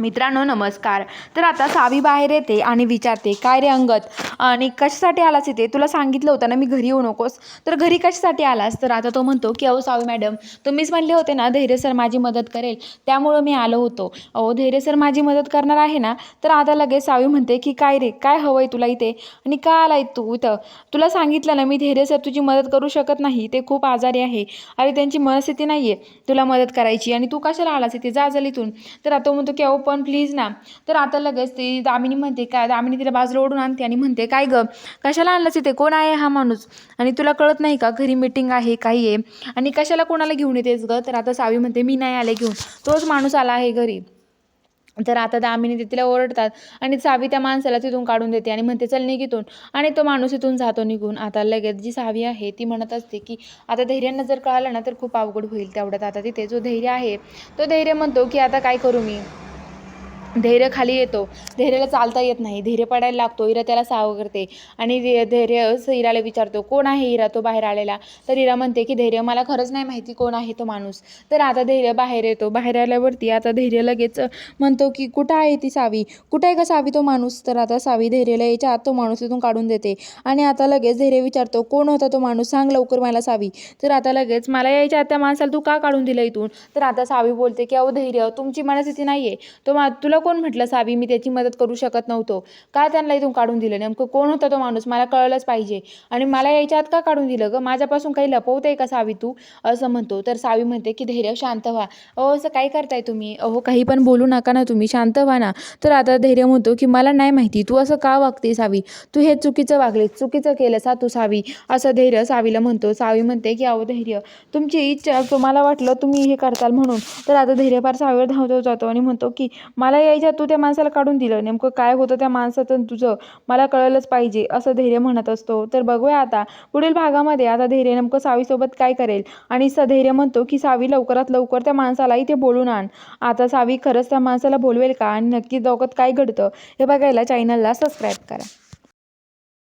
मित्रांनो नमस्कार. तर आता सावी बाहेर येते आणि विचारते काय रे अंगत आणि कशासाठी आलास इथे? तुला सांगितलं होतं ना मी घरी येऊ नकोस. तर घरी कशासाठी आलास? तर आता तो म्हणतो की अहो सावी मॅडम तुम्हीच म्हणले होते ना धैर्य सर माझी मदत करेल. त्यामुळं मी आलो होतो. अहो धैर्य सर माझी मदत करणार आहे ना तर आता लगेच सावी म्हणते की काय रे काय हवं आहे तुला इथे? आणि का आलाय तू इथं? तुला सांगितलं ना मी धैर्य सर तुझी मदत करू शकत नाही. ते खूप आजारी आहे. अरे त्यांची मनस्थिती नाही आहे तुला मदत करायची. आणि तू कशाला आलास इथे? जा जल इथून. तर आता म्हणतो की अहो पण प्लीज ना. तर आता लगेच ती दामिनी म्हणते काय दामिनी तिला बाजूला ओढून आणते आणि म्हणते काय गं? कशाला आणलंच इथे? कोण आहे हा माणूस? आणि तुला कळत नाही का? घरी मीटिंग आहे काही आहे? आणि कशाला कोणाला घेऊन येतेस गं? तर आता सावी म्हणते मी नाही आले घेऊन. तोच माणूस आला आहे घरी. तर आता दामिनी ते तिला ओरडतात आणि सावी त्या माणसाला तिथून काढून देते आणि म्हणते चल निघितून आणि तो माणूस इथून जातो निघून. आता लगेच जी सावी आहे ती म्हणत असते की आता धैर्यांना जर कळालं ना तर खूप अवघड होईल तेवढ्यात. आता तिथे जो धैर्य आहे तो धैर्य म्हणतो की आता काय करू मी? धैर्य खाली येतो. धैर्याला चालता येत नाही. धैर्य पडायला लागतो. इरा त्याला सावं करते. आणि धैर्य असं इराला विचारतो कोण आहे इरा तो बाहेर आलेला? तर इरा म्हणते की धैर्य मला खरंच नाही माहिती कोण आहे तो माणूस. तर आता धैर्य बाहेर येतो. बाहेर आल्यावरती आता धैर्य लगेच म्हणतो की कुठं आहे ती सावी? कुठं आहे का सावी तो माणूस? तर आता सावी धैर्यला यायच्या आत तो माणूस तिथून काढून देते. आणि आता लगेच धैर्य विचारतो कोण होता तो माणूस? सांग लवकर मला सावी. तर आता लगेच मला यायच्या आत त्या माणसाला तू का काढून दिलं इथून? तर आता सावी बोलते की अहो धैर्य तुमची मनस्थिती नाही आहे तो मा तुला कोण म्हटलं सावी? मी त्याची मदत करू शकत नव्हतो. का त्यांना इथून काढून दिलं? नेमकं कोण होता तो माणूस? मला कळलंच पाहिजे. आणि मला यायच्या आत का काढून दिलं ग? माझ्यापासून काही लपवते का सावी तू? असं म्हणतो. तर सावी म्हणते की धैर्य शांत व्हा. अहो असं काय करताय तुम्ही? अहो काही पण बोलू नका ना तुम्ही. शांत व्हा ना. तर आता धैर्य म्हणतो की मला नाही माहिती. तू असं का वागते सावी? तू हे चुकीचं वागले. चुकीचं केलं सा तू सावी. असं धैर्य सावीला म्हणतो. सावी म्हणते की अहो धैर्य. तुमची इच्छा तुम्हाला वाटलं तुम्ही हे करताल म्हणून. तर आता धैर्यपार सावीवर धावतो जातो आणि म्हणतो की मला यायच्या तू त्या माणसाला काढून दिलं. नेमकं काय होतं त्या माणसाचं तुझं? मला कळलंच पाहिजे असं धैर्य म्हणत असतो. तर बघूया आता पुढील भागामध्ये आता धैर्य नेमकं सावीसोबत काय करेल? आणि सधैर्य म्हणतो की सावी लवकरात लवकर त्या माणसाला इथे बोलून आण. आता सावी खरंच त्या माणसाला बोलवेल का? आणि नक्की दोघत काय घडतं? हे बघायला चॅनलला सबस्क्राईब करा.